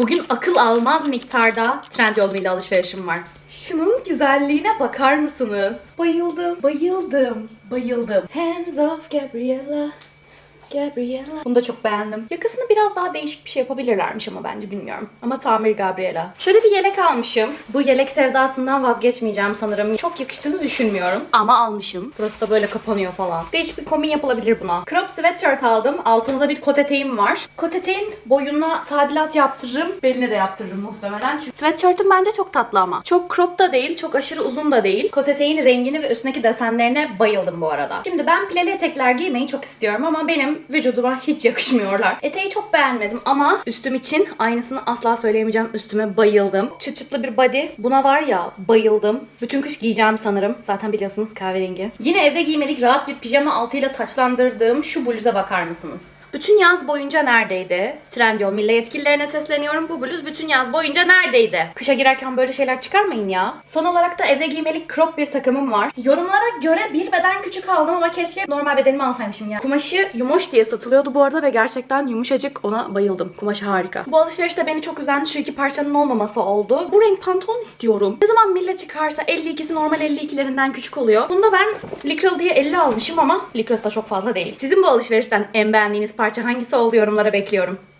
Bugün akıl almaz miktarda Trendyol ile alışverişim var. Şunun güzelliğine bakar mısınız? Bayıldım, bayıldım, bayıldım. Hands off Gabriella. Gabriella. Bunu da çok beğendim. Yakasını biraz daha değişik bir şey yapabilirlermiş ama bence bilmiyorum. Ama tamir Gabriella. Şöyle bir yelek almışım. Bu yelek sevdasından vazgeçmeyeceğim sanırım. Çok yakıştığını düşünmüyorum. Ama almışım. Burası da böyle kapanıyor falan. Değişik bir kombin yapılabilir buna. Crop sweatshirt aldım. Altında da bir kot eteğim var. Kot eteğin boyuna tadilat yaptırırım. Beline de yaptırırım muhtemelen. Çünkü sweatshirt'üm bence çok tatlı ama. Çok crop da değil, çok aşırı uzun da değil. Kot eteğin rengini ve üstündeki desenlerine bayıldım bu arada. Şimdi ben pileli etekler giymeyi çok istiyorum ama benim vücuduma hiç yakışmıyorlar. Eteği çok beğenmedim ama üstüm için aynısını asla söyleyemeyeceğim. Üstüme bayıldım. Çıt çıtlı bir body. Buna var ya bayıldım. Bütün kış giyeceğim sanırım. Zaten biliyorsunuz kahverengi. Yine evde giymelik rahat bir pijama altıyla taçlandırdığım şu bluza bakar mısınız? Bütün yaz boyunca neredeydi? Trendyol Milli yetkililerine sesleniyorum. Bu bluz bütün yaz boyunca neredeydi? Kışa girerken böyle şeyler çıkarmayın ya. Son olarak da evde giymelik crop bir takımım var. Yorumlara göre bir beden küçük aldım ama keşke normal bedenimi alsaymışım ya. Kumaşı yumuş diye satılıyordu bu arada ve gerçekten yumuşacık ona bayıldım. Kumaşı harika. Bu alışverişte beni çok üzen şu iki parçanın olmaması oldu. Bu renk pantolon istiyorum. Ne zaman Mille çıkarsa 52'si normal 52'lerinden küçük oluyor. Bunda ben Lycra diye 50 almışım ama Lycra'sı da çok fazla değil. Sizin bu alışverişten en beğendiğiniz parça hangisi oldu yorumlara bekliyorum.